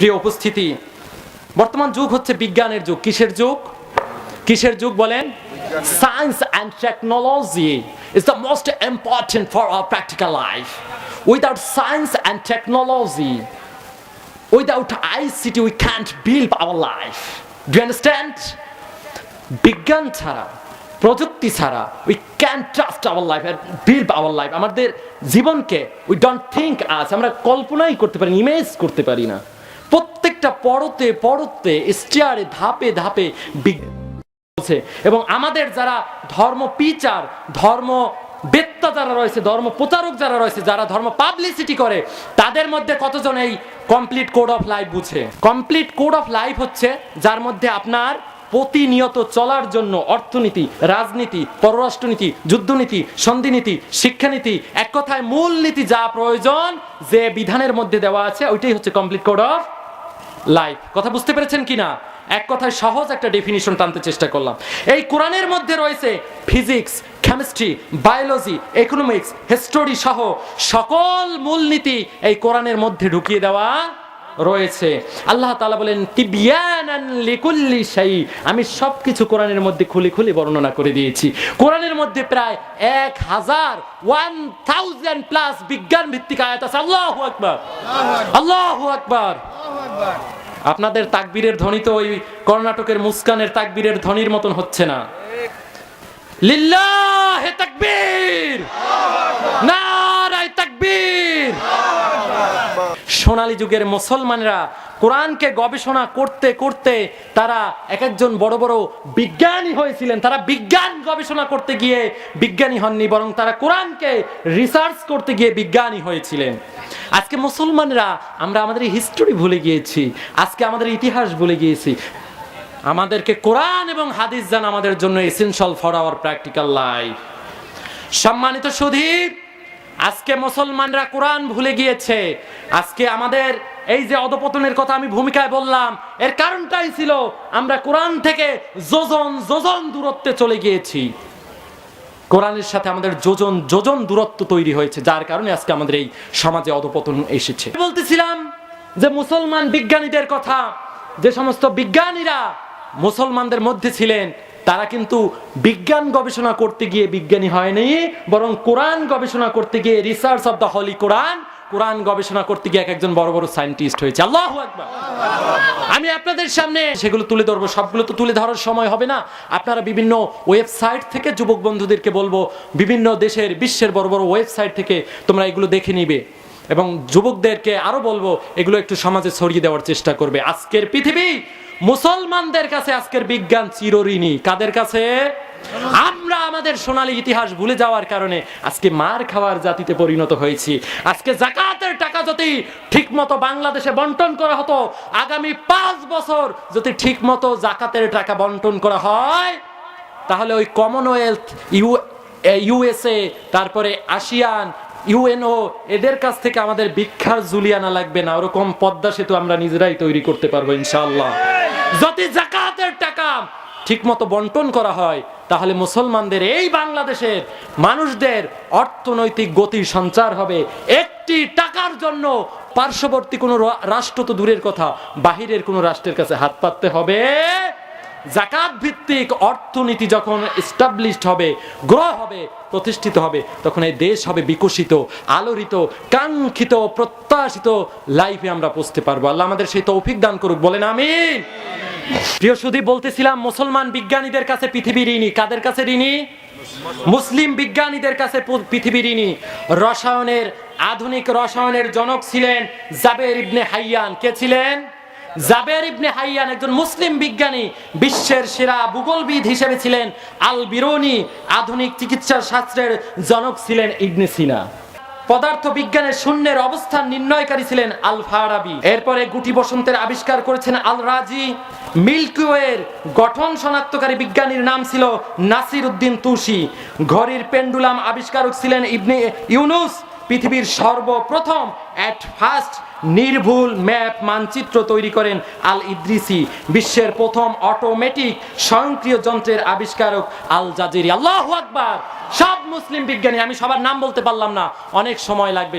প্রিয় উপস্থিতি, বর্তমান যুগ হচ্ছে বিজ্ঞানের যুগ। কিসের যুগ? কিসের যুগ বলেন? Science and technology is the most important for our practical life without science and technology without ICT we can't build our life do understand বিজ্ঞান ছাড়া, প্রযুক্তি ছাড়া we can trust our life build our life আমাদের জীবনকে we don't think আজ আমরা কল্পনাই করতে পারি ইমেজ করতে পারি না। প্রত্যেকটা পরতে পরতে, স্টিয়ারে ধাপে ধাপে এবং আমাদের যারা ধর্ম পিচার, ধর্ম বেত্তা যারা রয়েছে, ধর্ম প্রচারক যারা রয়েছে, যারা ধর্ম পাবলিসিটি করে, তাদের মধ্যে কতজন এই কমপ্লিট কোড অফ লাইফ বুঝে? কমপ্লিট কোড অফ লাইফ হচ্ছে যার মধ্যে আপনার প্রতিনিয়ত চলার জন্য অর্থনীতি, রাজনীতি, পররাষ্ট্রনীতি, যুদ্ধনীতি, সন্ধিনীতি, শিক্ষানীতি, এক কথায় মূল নীতি যা প্রয়োজন যে বিধানের মধ্যে দেওয়া আছে, ওইটাই হচ্ছে কমপ্লিট কোড অফ লাইফ কথা বুঝতে পেরেছেন কিনা? এক কথায় সহজ একটা ডেফিনিশন টানতে চেষ্টা করলাম। এই কোরআনের মধ্যে রয়েছে physics chemistry biology economics history সহ সকল মূলনীতি এই কোরআনের মধ্যে ঢুকিয়ে দেওয়া রয়েছে। আল্লাহ তালা বলেন লিকুল্লি শাই আমি সব কিছু কোরআনের মধ্যে খুলে খুলে বর্ণনা করে দিয়েছি। কোরআনের মধ্যে প্রায় এক হাজার ওয়ান থাউজেন্ড প্লাস বিজ্ঞান ভিত্তিক আয়াত আছে। আল্লাহু আকবার। আল্লাহু আকবার। আপনাদের তাকবীরের ধ্বনি তো ওই কর্ণাটকের মুস্কানের তাকবীরের ধ্বনির মতন হচ্ছে না। লিল্লাহে তাকবীর! নারায়ে তাকবীর! সোনালী যুগের মুসলমানরা কোরআনকে গবেষণা করতে করতে তারা এক একজন বড় বড় বিজ্ঞানী হয়েছিলেন। তারা বিজ্ঞান গবেষণা করতে গিয়ে বিজ্ঞানী হননি, বরং তারা কোরআনকে রিসার্চ করতে গিয়ে বিজ্ঞানী হয়েছিলেন। আজকে মুসলমানরা, আমরা আমাদের হিস্টোরি ভুলে গিয়েছি, আজকে আমাদের ইতিহাস ভুলে গিয়েছি। আমাদেরকে কোরআন এবং হাদিস জান আমাদের জন্য essential for our practical life সম্মানিত সুধীর আজকে মুসলমানরা কোরআন ভুলে গিয়েছে। আজকে আমাদের এই যে অধপতনের কথা আমি ভূমিকায় বললাম, এর কারণটাই ছিল আমরা কোরআন থেকে যোজন যোজন দূরত্বে চলে গিয়েছি। কোরআনের সাথে আমাদের যোজন যোজন দূরত্ব তৈরি হয়েছে, যার কারণে আজকে আমাদের এই সমাজে অধপতন এসেছে। বলতেছিলাম যে মুসলমান বিজ্ঞানীদের কথা, যে সমস্ত বিজ্ঞানীরা মুসলমানদের মধ্যে ছিলেন তারা কিন্তু বিজ্ঞান গবেষণা করতে গিয়ে বিজ্ঞানী হয়নি বরং কোরআন গবেষণা করতে গিয়ে research of the holy Quran কোরআন গবেষণা করতে গিয়ে এক একজন বড় বড় সায়েন্টিস্ট হয়েছে। আল্লাহ আমি আপনাদের সামনে সেগুলো তুলে ধরবো, সবগুলো তো তুলে ধরার সময় হবে না। আপনারা বিভিন্ন ওয়েবসাইট থেকে, যুবক বন্ধুদেরকে বলব, বিভিন্ন দেশের, বিশ্বের বড় বড় ওয়েবসাইট থেকে তোমরা এগুলো দেখে নিবে। এবং যুবকদেরকে আরও বলব, এগুলো একটু সমাজে ছড়িয়ে দেওয়ার চেষ্টা করবে। আজকের পৃথিবী মুসলমানদের কাছে আজকের বিজ্ঞান চিরঋণী। কাদের কাছে? আমরা আমাদের সোনালী ইতিহাস ভুলে যাওয়ার কারণে আজকে মার খাওয়ার জাতিতে পরিণত হয়েছি। আজকে জাকাতের টাকা যদি ঠিকমতো বাংলাদেশে বন্টন করা হতো, আগামী পাঁচ বছর যদি ঠিকমতো জাকাতের টাকা বন্টন করা হয়, তাহলে ওই কমনওয়েলথ ইউ ইউএসএ তারপরে আসিয়ান ইউএনও এদের কাছ থেকে আমাদের ভিক্ষার জুলিয়ানা লাগবে না। ওরকম পদ্মা সেতু আমরা নিজেরাই তৈরি করতে পারব ইনশাআল্লাহ। যদি জাকাতের টাকা ঠিকমতো বন্টন করা হয়, তাহলে মুসলমানদের এই বাংলাদেশের মানুষদের অর্থনৈতিক গতির সঞ্চার হবে। একটি টাকার জন্য পার্শ্ববর্তী কোনো রাষ্ট্র তো দূরের কথা, বাহিরের কোনো রাষ্ট্রের কাছে হাত পাততে হবে। জাকাত ভিত্তিক অর্থনীতি যখন এস্টাবলিশড হবে, গ্রহ হবে, প্রতিষ্ঠিত হবে, তখন এই দেশ হবে বিকশিত, আলোড়িত, কাঙ্ক্ষিত, প্রত্যাশিত লাইফে আমরা পৌঁছতে পারব। আল্লাহ আমাদের সেই তৌফিক দান করুক, বলেন আমিন। প্রিয় সুদী বলতেছিলাম মুসলমান বিজ্ঞানীদের কাছে পৃথিবী ঋণী কাদের কাছে ঋণী মুসলিম বিজ্ঞানীদের কাছে পৃথিবী ঋণী রসায়নের, আধুনিক রসায়নের জনক ছিলেন জাবের ইবনে হাইয়ান। কে ছিলেন? জাবের ইবনে হাইয়ান একজন মুসলিম বিজ্ঞানী, বিশ্বের সেরা ভূগোলবিদ হিসেবে ছিলেন। আল বিরোনি আধুনিক চিকিৎসা শাস্ত্রের জনক ছিলেন ইবনে সিনা। পদার্থ বিজ্ঞানের শূন্যের অবস্থান নির্ণয়কারী ছিলেন আল ফারাবি এরপরে গুটি বসন্তের আবিষ্কার করেছেন আল রাজি মিল্কিওয়ের গঠন শনাক্তকারী বিজ্ঞানীর নাম ছিল নাসির উদ্দিন তুসি ঘড়ির পেন্ডুলাম আবিষ্কারক ছিলেন ইবনে ইউনুস, পৃথিবীর সর্বপ্রথম অ্যাট ফার্স্ট নির্ভুল ম্যাপ মানচিত্র তৈরি করেন আল ইদ্রিসি, বিশ্বের প্রথম অটোমেটিক স্বয়ংক্রিয় যন্ত্রের আবিষ্কারক আল জাজিরি। আল্লাহ আকবার! সব মুসলিম বিজ্ঞানী, আমি সবার নাম বলতে পারলাম না, অনেক সময় লাগবে